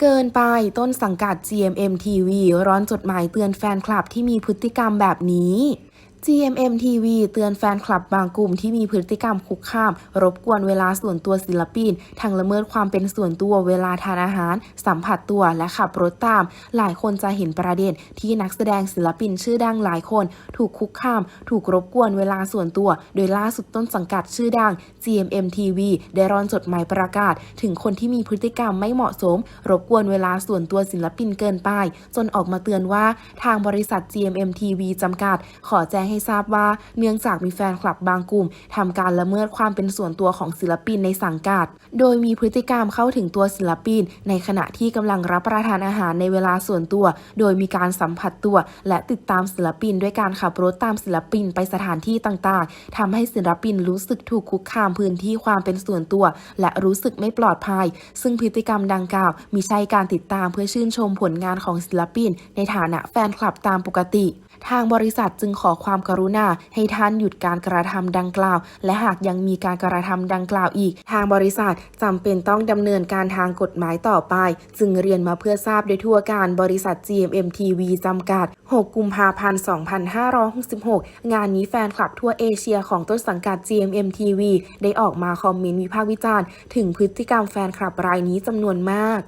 เกินไปต้นสังกัด GMM TV ร้อนจดหมายเตือนแฟนคลับที่มีพฤติกรรมแบบนี้ GMM TV เตือนแฟนคลับบางกลุ่มที่มีพฤติกรรมคุกคาม รบกวนเวลาส่วนตัวศิลปินทางละเมิดความเป็นส่วนตัวเวลาทานอาหาร สัมผัสตัวและขับรถตาม หลายคนจะเห็นประเด็นที่นักแสดงศิลปินชื่อดังหลายคน ถูกคุกคาม ถูกรบกวนเวลาส่วนตัว โดยล่าสุดต้นสังกัดชื่อดัง GMM TV ได้ร้อนจดหมายประกาศ ถึงคนที่มีพฤติกรรมไม่เหมาะสม รบกวนเวลาส่วนตัวศิลปินเกินไป จนออกมาเตือนว่าทางบริษัท GMM TV จำกัด ขอแจ้งให้ทราบว่าเนื่องจากมีแฟนคลับบางกลุ่มทำการละเมิดความเป็นส่วนตัวของศิลปินในสังกัด โดยมีพฤติกรรมเข้าถึงตัวศิลปิน ในขณะที่กำลังรับประทานอาหารในเวลาส่วนตัว โดยมีการสัมผัสตัว และติดตามศิลปิน ด้วยการขับรถตามศิลปินไปสถานที่ต่างๆทำให้ศิลปินรู้สึกถูกคุกคามพื้นที่ความเป็นส่วนตัว และรู้สึกไม่ปลอดภัย ซึ่งพฤติกรรมดังกล่าวมิใช่การติดตามเพื่อชื่นชมผลงานของศิลปิน ในฐานะแฟนคลับตามปกติ ทางบริษัทจึงขอความกรุณาให้ท่านหยุดการกระทำดังกล่าว และหากยังมีการกระทำดังกล่าวอีก ทางบริษัทจำเป็นต้องดำเนินการทางกฎหมายต่อไป จึงเรียนมาเพื่อทราบโดยทั่วการบริษัท GMM TV จำกัด 6 กุมภาพันธ์ 2566 งานนี้แฟนคลับทั่วเอเชียของต้นสังกัด GMM TV ได้ออกมาคอมเมนต์วิพากษ์วิจารณ์ ถึงพฤติกรรมแฟนคลับรายนี้จำนวนมาก